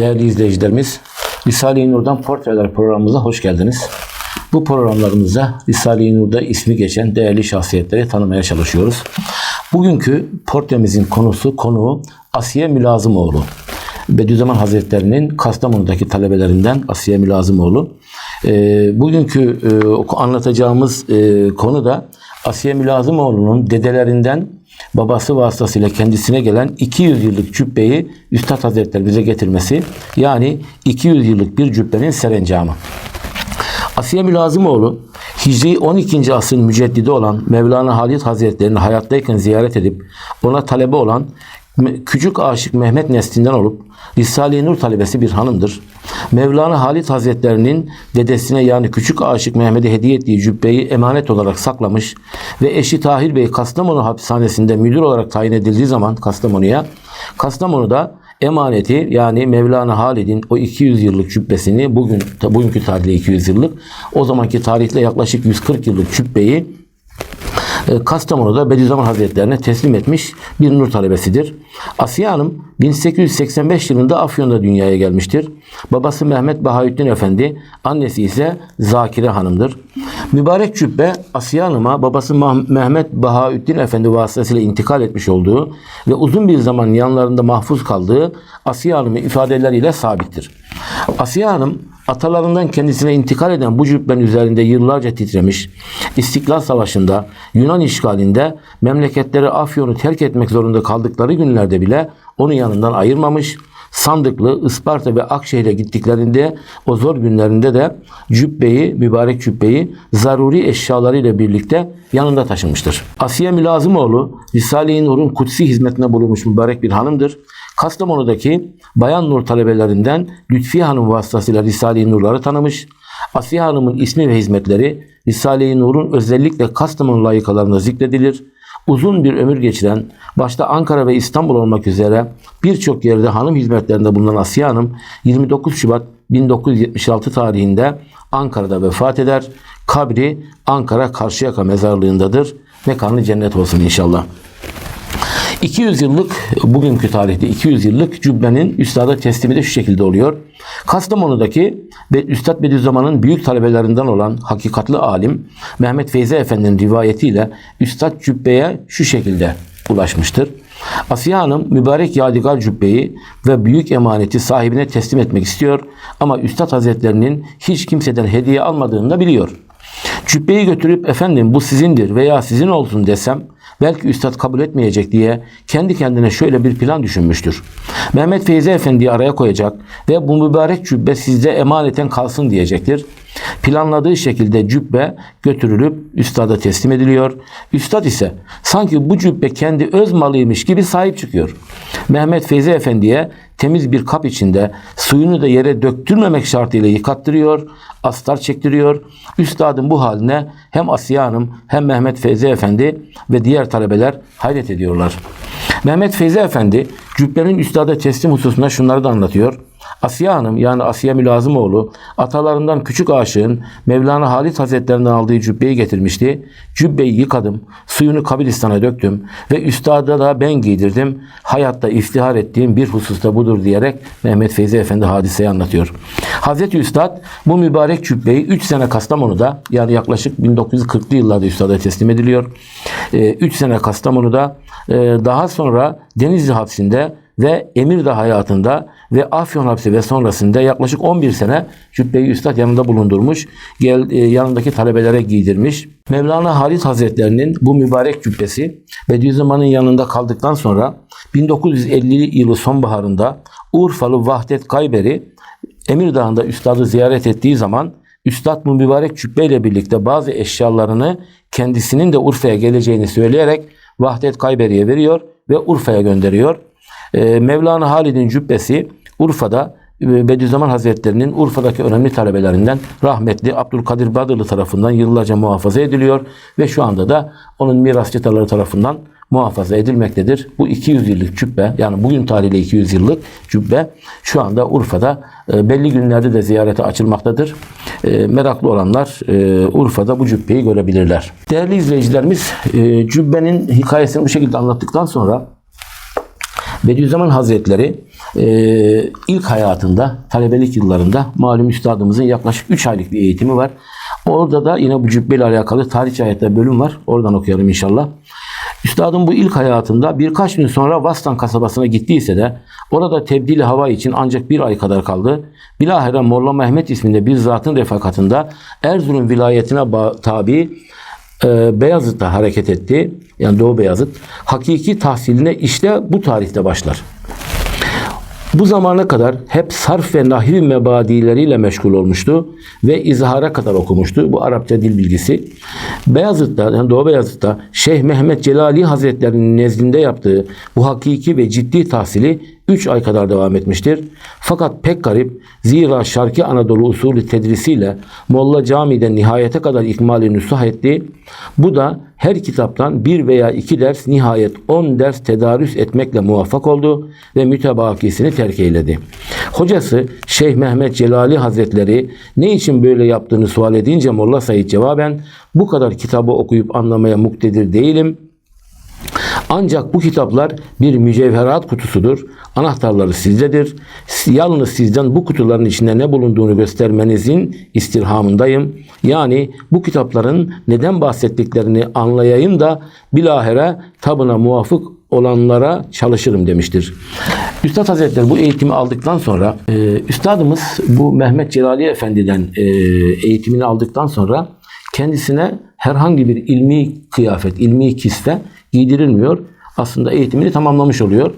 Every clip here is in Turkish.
Değerli izleyicilerimiz, Risale-i Nur'dan Portreler programımıza hoş geldiniz. Bu programlarımızda Risale-i Nur'da ismi geçen değerli şahsiyetleri tanımaya çalışıyoruz. Bugünkü portremizin konusu, konuğu Asiye Mülazımoğlu. Bediüzzaman Hazretleri'nin Kastamonu'daki talebelerinden Asiye Mülazımoğlu. Ee, bugünkü e, anlatacağımız e, konu da Asiye Mülazımoğlu'nun dedelerinden babası vasıtasıyla kendisine gelen 200 yıllık cübbeyi Üstad Hazretleri bize getirmesi. Yani 200 yıllık bir cübbenin serencamı. Asiye Mülazımoğlu Hicri 12. asrın müceddidi olan Mevlana Halid Hazretleri'ni hayattayken ziyaret edip ona talebe olan küçük aşık Mehmet neslinden olup Risale-i Nur talebesi bir hanımdır. Mevlana Halid Hazretlerinin dedesine yani küçük aşık Mehmet'e hediye ettiği cübbeyi emanet olarak saklamış ve eşi Tahir Bey Kastamonu hapishanesinde müdür olarak tayin edildiği zaman Kastamonu'ya Kastamonu'da emaneti yani Mevlana Halid'in o 200 yıllık cübbesini bugün bugünkü tarihle 200 yıllık o zamanki tarihle yaklaşık 140 yıllık cübbeyi Kastamonu'da Bediüzzaman Hazretlerine teslim etmiş bir nur talebesidir. Asiye Hanım 1885 yılında Afyon'da dünyaya gelmiştir. Babası Mehmet Bahaüddin Efendi, annesi ise Zakire Hanım'dır. Mübarek cübbe Asiye Hanım'a babası Mehmet Bahaüddin Efendi vasıtasıyla intikal etmiş olduğu ve uzun bir zaman yanlarında mahfuz kaldığı Asiye Hanım'ın ifadeleriyle sabittir. Asiye Hanım atalarından kendisine intikal eden bu cübbenin üzerinde yıllarca titremiş, İstiklal Savaşı'nda, Yunan işgalinde memleketleri Afyon'u terk etmek zorunda kaldıkları günlerde bile onu yanından ayırmamış, Sandıklı, Isparta ve Akşehir'e gittiklerinde o zor günlerinde de cübbeyi, mübarek cübbeyi zaruri eşyalarıyla birlikte yanında taşımıştır. Asiye Mülazımoğlu, Risale-i Nur'un kutsi hizmetine bulunmuş mübarek bir hanımdır. Kastamonu'daki Bayan Nur talebelerinden Lütfiye Hanım vasıtasıyla Risale-i Nur'ları tanımış. Asiye Hanım'ın ismi ve hizmetleri Risale-i Nur'un özellikle Kastamonu layıkalarında zikredilir. Uzun bir ömür geçiren, başta Ankara ve İstanbul olmak üzere birçok yerde hanım hizmetlerinde bulunan Asiye Hanım 29 Şubat 1976 tarihinde Ankara'da vefat eder. Kabri Ankara Karşıyaka mezarlığındadır. Mekanı cennet olsun inşallah. 200 yıllık bugünkü tarihte 200 yıllık cübbenin üstada teslimi de şu şekilde oluyor. Kastamonu'daki ve Üstad Bediüzzaman'ın büyük talebelerinden olan hakikatli alim Mehmet Feyzi Efendi'nin rivayetiyle Üstad cübbeye şu şekilde ulaşmıştır. Asiye Hanım mübarek yadigar cübbeyi ve büyük emaneti sahibine teslim etmek istiyor ama Üstad Hazretlerinin hiç kimseden hediye almadığını da biliyor. Cübbeyi götürüp efendim bu sizindir veya sizin olsun desem belki üstad kabul etmeyecek diye kendi kendine şöyle bir plan düşünmüştür. Mehmet Feyzi Efendi'yi araya koyacak ve bu mübarek cübbe sizde emaneten kalsın diyecektir. Planladığı şekilde cübbe götürülüp üstada teslim ediliyor. Üstad ise sanki bu cübbe kendi öz malıymış gibi sahip çıkıyor. Mehmet Feyzi Efendi'ye temiz bir kap içinde suyunu da yere döktürmemek şartıyla yıkattırıyor, astar çektiriyor. Üstadın bu haline hem Asiye Hanım hem Mehmet Feyzi Efendi ve diğer talebeler hayret ediyorlar. Mehmet Feyzi Efendi cübbenin üstada teslim hususunda şunları da anlatıyor. Asiye Hanım yani Asiye Mülazımoğlu atalarından küçük aşığın Mevlana Halit Hazretlerinden aldığı cübbeyi getirmişti. Cübbeyi yıkadım, suyunu Kabilistan'a döktüm ve üstada da ben giydirdim. Hayatta iftihar ettiğim bir hususta budur diyerek Mehmet Feyzi Efendi hadiseyi anlatıyor. Hazreti Üstad bu mübarek cübbeyi 3 sene Kastamonu'da yani yaklaşık 1940'lı yıllarda üstada teslim ediliyor. 3 sene Kastamonu'da daha sonra Denizli hapsinde ve Emirdağ hayatında ve Afyon hapsi ve sonrasında yaklaşık 11 sene cübbeyi üstad yanında bulundurmuş. Gel, e, yanındaki talebelere giydirmiş. Mevlana Halit Hazretlerinin bu mübarek cübbesi Bediüzzaman'ın yanında kaldıktan sonra 1950 yılı sonbaharında Urfalı Vahdet Kayberi Emirdağ'ında üstadı ziyaret ettiği zaman Üstad bu mübarek cübbeyle birlikte bazı eşyalarını kendisinin de Urfa'ya geleceğini söyleyerek Vahdet Kayberi'ye veriyor ve Urfa'ya gönderiyor. Ee, Mevlana Halid'in cübbesi Urfa'da e, Bediüzzaman Hazretleri'nin Urfa'daki önemli talebelerinden rahmetli Abdülkadir Badırlı tarafından yıllarca muhafaza ediliyor ve şu anda da onun mirasçıları tarafından muhafaza edilmektedir. Bu 200 yıllık cübbe yani bugün tarihiyle 200 yıllık cübbe şu anda Urfa'da e, belli günlerde de ziyarete açılmaktadır. E, meraklı olanlar Urfa'da bu cübbeyi görebilirler. Değerli izleyicilerimiz cübbenin hikayesini bu şekilde anlattıktan sonra Bediüzzaman Hazretleri e, ilk hayatında, talebelik yıllarında malum üstadımızın yaklaşık 3 aylık bir eğitimi var. Orada da yine bu cübbeyle alakalı tarih ayette bölüm var. Oradan okuyalım inşallah. Üstadım bu ilk hayatında birkaç gün sonra Vastan kasabasına gittiyse de orada tebdili hava için ancak bir ay kadar kaldı. Bilahare Molla Mehmet isminde bir zatın refakatında Erzurum vilayetine tabi e, Beyazıt'ta hareket etti. Yani Doğu Beyazıt. Hakiki tahsiline işte bu tarihte başlar. Bu zamana kadar hep sarf ve nahvi mebadileriyle meşgul olmuştu ve izhara kadar okumuştu. Bu Arapça dil bilgisi. Beyazıt'ta, yani Doğu Beyazıt'ta Şeyh Mehmet Celali Hazretleri'nin nezdinde yaptığı bu hakiki ve ciddi tahsili 3 ay kadar devam etmiştir. Fakat pek garip zira Şarkı Anadolu usulü tedrisiyle Molla Cami'de nihayete kadar ikmali nüsuh etti. Bu da her kitaptan bir veya iki ders nihayet on ders tedarüs etmekle muvaffak oldu ve mütebakisini terk eyledi. Hocası Şeyh Mehmet Celali Hazretleri ne için böyle yaptığını sual edince Molla Said cevaben bu kadar kitabı okuyup anlamaya muktedir değilim. Ancak bu kitaplar bir mücevherat kutusudur. Anahtarları sizdedir. Yalnız sizden bu kutuların içinde ne bulunduğunu göstermenizin istirhamındayım. Yani bu kitapların neden bahsettiklerini anlayayım da bilahare tabına muvafık olanlara çalışırım demiştir. Üstad Hazretleri bu eğitimi aldıktan sonra e, Üstadımız bu Mehmet Celali Efendi'den e, eğitimini aldıktan sonra kendisine herhangi bir ilmi kıyafet, ilmi kisve giydirilmiyor. Aslında eğitimini tamamlamış oluyor.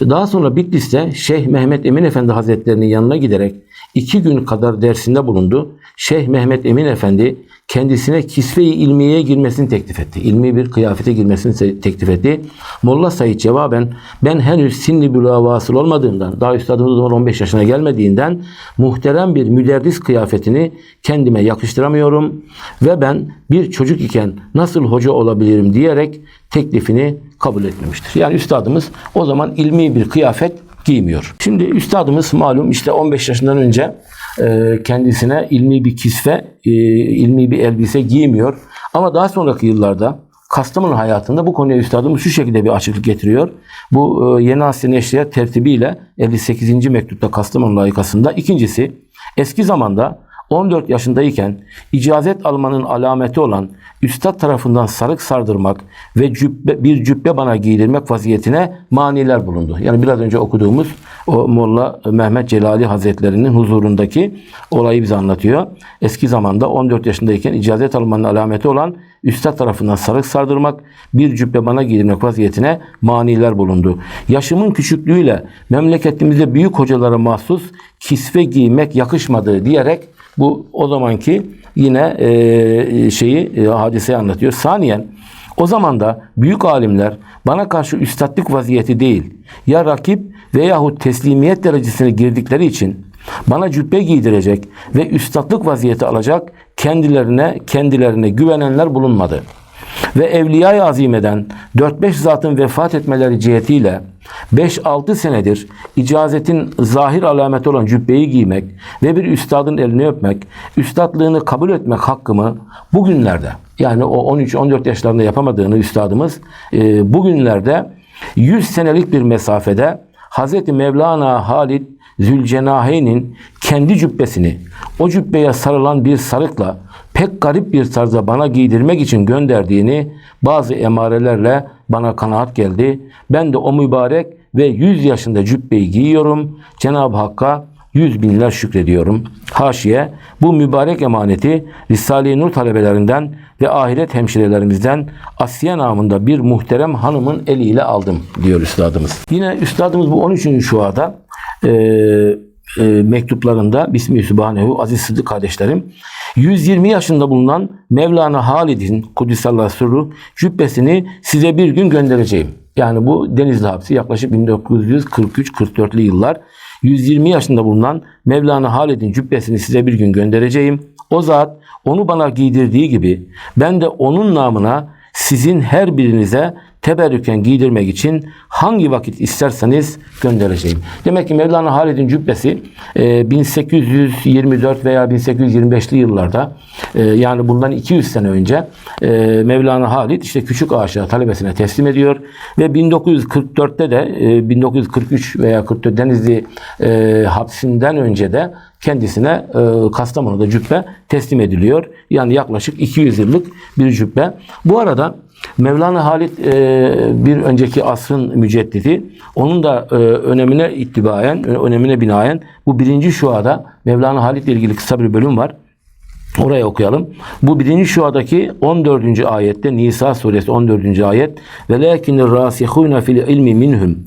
Daha sonra Bitlis'te Şeyh Mehmet Emin Efendi Hazretlerinin yanına giderek iki gün kadar dersinde bulundu. Şeyh Mehmet Emin Efendi kendisine kisve-i ilmiyeye girmesini teklif etti. İlmi bir kıyafete girmesini te- teklif etti. Molla Said cevaben ben henüz sinni buluğa vasıl olmadığından, daha üstadımız o zaman 15 yaşına gelmediğinden muhterem bir müderris kıyafetini kendime yakıştıramıyorum ve ben bir çocuk iken nasıl hoca olabilirim diyerek teklifini kabul etmemiştir. Yani üstadımız o zaman ilmi bir kıyafet giymiyor. Şimdi üstadımız malum işte 15 yaşından önce e, kendisine ilmi bir kisve, e, ilmi bir elbise giymiyor. Ama daha sonraki yıllarda Kastamonu hayatında bu konuya üstadımız şu şekilde bir açıklık getiriyor. Bu e, Yeni Asya Neşriyat tertibiyle 58. mektupta Kastamonu layıkasında. İkincisi eski zamanda 14 yaşındayken icazet almanın alameti olan üstad tarafından sarık sardırmak ve cübbe, bir cübbe bana giydirmek vaziyetine maniler bulundu. Yani biraz önce okuduğumuz o Molla Mehmet Celali Hazretlerinin huzurundaki olayı bize anlatıyor. Eski zamanda 14 yaşındayken icazet almanın alameti olan üstad tarafından sarık sardırmak, bir cübbe bana giydirmek vaziyetine maniler bulundu. Yaşımın küçüklüğüyle memleketimizde büyük hocalara mahsus kisve giymek yakışmadı diyerek bu o zamanki yine e, şeyi e, hadiseyi anlatıyor. Saniyen o zaman da büyük alimler bana karşı üstadlık vaziyeti değil ya rakip veyahut teslimiyet derecesine girdikleri için bana cübbe giydirecek ve üstadlık vaziyeti alacak kendilerine kendilerine güvenenler bulunmadı. Ve Evliya-i Azime'den 4-5 zatın vefat etmeleri cihetiyle 5-6 senedir icazetin zahir alameti olan cübbeyi giymek ve bir üstadın elini öpmek, üstadlığını kabul etmek hakkımı bugünlerde yani o 13-14 yaşlarında yapamadığını üstadımız e, bugünlerde 100 senelik bir mesafede Hazreti Mevlana Halid Zülcenaheyn'in kendi cübbesini o cübbeye sarılan bir sarıkla pek garip bir tarzda bana giydirmek için gönderdiğini bazı emarelerle bana kanaat geldi. Ben de o mübarek ve 100 yaşında cübbeyi giyiyorum. Cenab-ı Hakk'a yüz binler şükrediyorum. Haşiye bu mübarek emaneti Risale-i Nur talebelerinden ve ahiret hemşirelerimizden Asiye namında bir muhterem hanımın eliyle aldım diyor üstadımız. Yine üstadımız bu 13. şuada e, e, mektuplarında Bismi Sübhanehu Aziz Sıddık kardeşlerim 120 yaşında bulunan Mevlana Halid'in Kudisallahu Sırru cübbesini size bir gün göndereceğim. Yani bu Denizli hapsi yaklaşık 1943-44'lü yıllar. 120 yaşında bulunan Mevlana Halid'in cübbesini size bir gün göndereceğim. O zat onu bana giydirdiği gibi ben de onun namına sizin her birinize teberrüken giydirmek için hangi vakit isterseniz göndereceğim. Demek ki Mevlana Halid'in cübbesi e, 1824 veya 1825'li yıllarda e, yani bundan 200 sene önce e, Mevlana Halid işte Küçük Aşağı talebesine teslim ediyor ve 1944'te de e, 1943 veya 44 Denizli e, hapsinden önce de kendisine e, Kastamonu'da cübbe teslim ediliyor. Yani yaklaşık 200 yıllık bir cübbe. Bu arada Mevlana Halit e, bir önceki asrın müceddidi. Onun da e, önemine ittibaen, önemine binaen bu birinci şuada Mevlana Halit ile ilgili kısa bir bölüm var. Oraya okuyalım. Bu birinci şuadaki 14. ayette Nisa suresi 14. ayet ve lakinir rasihuna fil ilmi minhum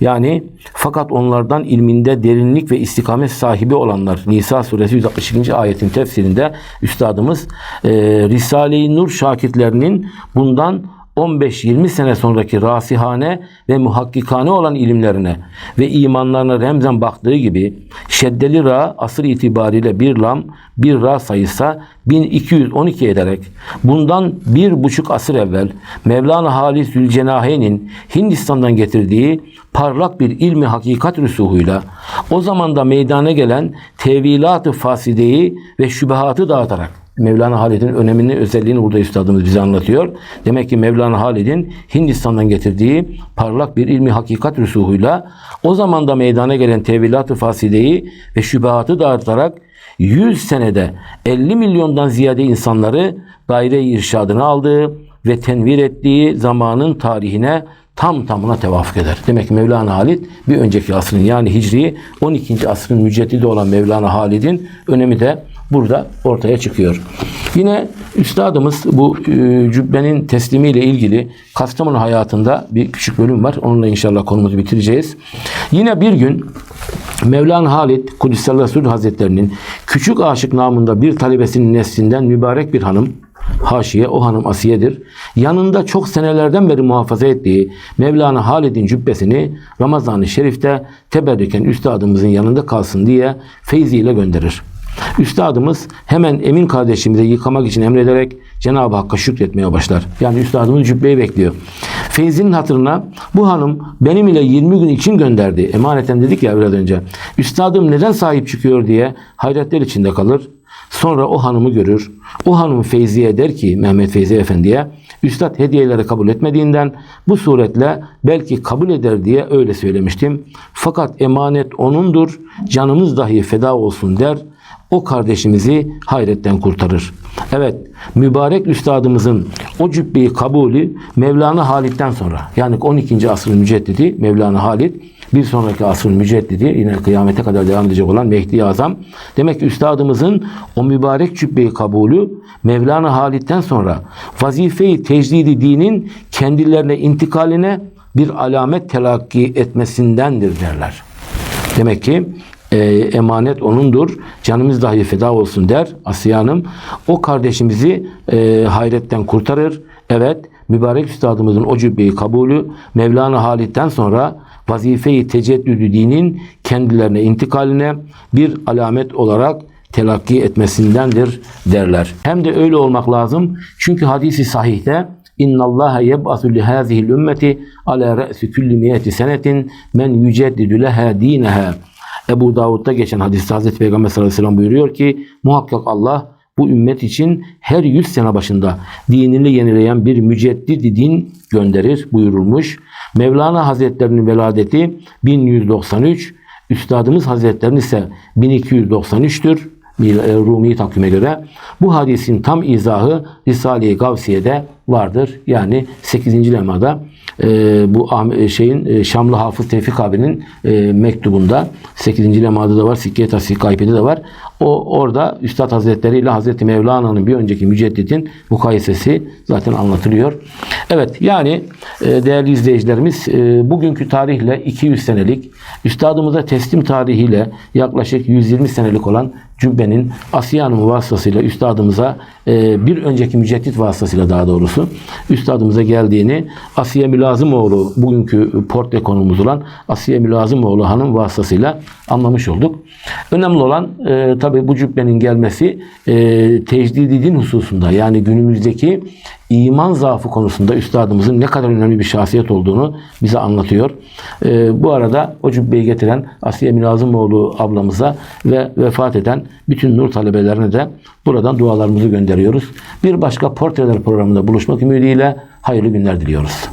yani fakat onlardan ilminde derinlik ve istikamet sahibi olanlar Nisa suresi 162. ayetin tefsirinde üstadımız e, Risale-i Nur şakirtlerinin bundan 15-20 sene sonraki rasihane ve muhakkikane olan ilimlerine ve imanlarına remzen baktığı gibi şeddeli ra asır itibariyle bir lam bir ra sayısa 1212 ederek bundan bir buçuk asır evvel Mevlana Halis Zülcenahe'nin Hindistan'dan getirdiği parlak bir ilmi hakikat rüsuhuyla o zamanda meydana gelen tevilat-ı fasideyi ve şübehatı dağıtarak Mevlana Halid'in önemini, özelliğini burada üstadımız bize anlatıyor. Demek ki Mevlana Halid'in Hindistan'dan getirdiği parlak bir ilmi hakikat rüsuhuyla o zamanda meydana gelen tevilat-ı fasideyi ve şübehatı dağıtarak 100 senede 50 milyondan ziyade insanları daire-i irşadına aldığı ve tenvir ettiği zamanın tarihine tam tamına tevafuk eder. Demek ki Mevlana Halid bir önceki asrın yani Hicri 12. asrın müceddidi olan Mevlana Halid'in önemi de burada ortaya çıkıyor. Yine üstadımız bu e, cübbenin teslimiyle ilgili Kastamonu hayatında bir küçük bölüm var. Onunla inşallah konumuzu bitireceğiz. Yine bir gün Mevlana Halid Kudüs'e Resul Hazretlerinin küçük aşık namında bir talebesinin neslinden mübarek bir hanım Haşiye o hanım Asiye'dir. Yanında çok senelerden beri muhafaza ettiği Mevlana Halid'in cübbesini Ramazan-ı Şerif'te teberrüken üstadımızın yanında kalsın diye feyziyle gönderir. Üstadımız hemen Emin kardeşimize yıkamak için emrederek Cenab-ı Hakk'a şükretmeye başlar. Yani üstadımız cübbeyi bekliyor. Feyzi'nin hatırına bu hanım benim ile 20 gün için gönderdi. Emaneten dedik ya biraz önce. Üstadım neden sahip çıkıyor diye hayretler içinde kalır. Sonra o hanımı görür. O hanım Feyzi'ye der ki Mehmet Feyzi Efendi'ye Üstad hediyeleri kabul etmediğinden bu suretle belki kabul eder diye öyle söylemiştim. Fakat emanet onundur. Canımız dahi feda olsun der. O kardeşimizi hayretten kurtarır. Evet, mübarek üstadımızın o cübbeyi kabulü Mevlana Halid'den sonra yani 12. asrın müceddidi Mevlana Halid bir sonraki asrın müceddidi yine kıyamete kadar devam edecek olan Mehdi Azam. Demek ki üstadımızın o mübarek cübbeyi kabulü Mevlana Halid'den sonra vazifeyi tecdidi dinin kendilerine intikaline bir alamet telakki etmesindendir derler. Demek ki e, emanet onundur. Canımız dahi feda olsun der Asiye Hanım. O kardeşimizi e, hayretten kurtarır. Evet, mübarek üstadımızın o cübbeyi kabulü Mevlana Halid'den sonra vazifeyi teceddüdü dinin kendilerine intikaline bir alamet olarak telakki etmesindendir derler. Hem de öyle olmak lazım. Çünkü hadisi sahihte İnna Allah yeb'asu li hazihi'l ümmeti ala ra'si kulli miyeti senetin men yüceddidu leha dinaha. Ebu Davud'da geçen hadiste Hazreti Peygamber sallallahu aleyhi ve sellem buyuruyor ki muhakkak Allah bu ümmet için her 100 sene başında dinini yenileyen bir müceddidi din gönderir buyurulmuş. Mevlana Hazretlerinin veladeti 1193, Üstadımız Hazretlerinin ise 1293'tür. Rumi takvime göre. Bu hadisin tam izahı Risale-i Gavsiye'de vardır. Yani 8. lemada e, bu ah- şeyin e, Şamlı Hafız Tevfik abinin e, mektubunda 8. lemada da var. Sikke Kaype'de de var. O orada Üstad Hazretleri ile Hazreti Mevlana'nın bir önceki müceddidin mukayesesi zaten anlatılıyor. Evet yani e, değerli izleyicilerimiz e, bugünkü tarihle 200 senelik üstadımıza teslim tarihiyle yaklaşık 120 senelik olan cübbenin Asiye Hanım vasıtasıyla üstadımıza e, bir önceki müceddit vasıtasıyla daha doğrusu üstadımıza geldiğini Asiye Mülazımoğlu bugünkü portre konumuz olan Asiye Mülazımoğlu hanım vasıtasıyla anlamış olduk. Önemli olan e, tabi bu cübbenin gelmesi e, tecdidi din hususunda yani günümüzdeki iman zaafı konusunda üstadımızın ne kadar önemli bir şahsiyet olduğunu bize anlatıyor. Ee, bu arada o cübbeyi getiren Asiye Münazımoğlu ablamıza ve vefat eden bütün nur talebelerine de buradan dualarımızı gönderiyoruz. Bir başka portreler programında buluşmak ümidiyle hayırlı günler diliyoruz.